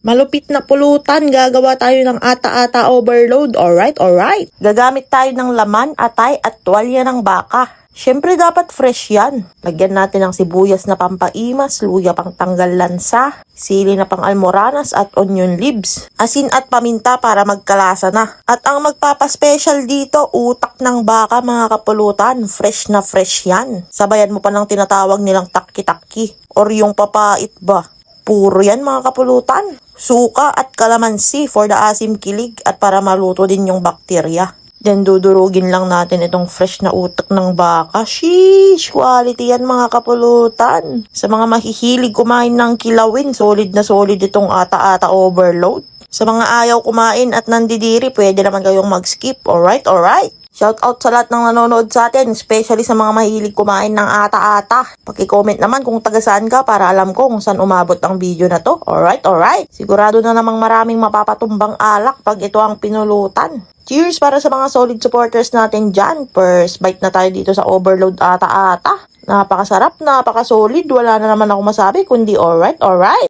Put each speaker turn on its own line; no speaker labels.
Malupit na pulutan, gagawa tayo ng ata-ata overload. Alright, alright. Gagamit tayo ng laman, atay at tuwalya ng baka. Siyempre dapat fresh yan. Lagyan natin ng sibuyas na pampaimas, luya pang tanggal lansa, sili na pang almoranas at onion leaves, asin at paminta para magkalasa na. At ang magpapaspecial dito, utak ng baka mga kapulutan. Fresh na fresh yan. Sabayan mo pa ng tinatawag nilang takki-takki or yung papait ba. Puro yan mga kapulutan. Suka at kalamansi for the asim kilig at para maluto din yung bakterya. Then dudurugin lang natin itong fresh na utak ng baka. Sheesh! Quality yan mga kapulutan. Sa mga mahihilig kumain ng kilawin, solid na solid itong ata-ata overload. Sa mga ayaw kumain at nandidiri, pwede naman kayong mag-skip. Alright, alright. Shout out sa lahat ng nanonood sa atin, especially sa mga mahilig kumain ng ata-ata. Paki-comment naman kung taga saan ka para alam ko kung saan umabot ang video na to. Alright, alright. Sigurado na namang maraming mapapatumbang alak pag ito ang pinulutan. Cheers para sa mga solid supporters natin dyan. First bite na tayo dito sa overload ata-ata. Napakasarap, napakasolid. Wala na naman ako masabi kundi alright, alright.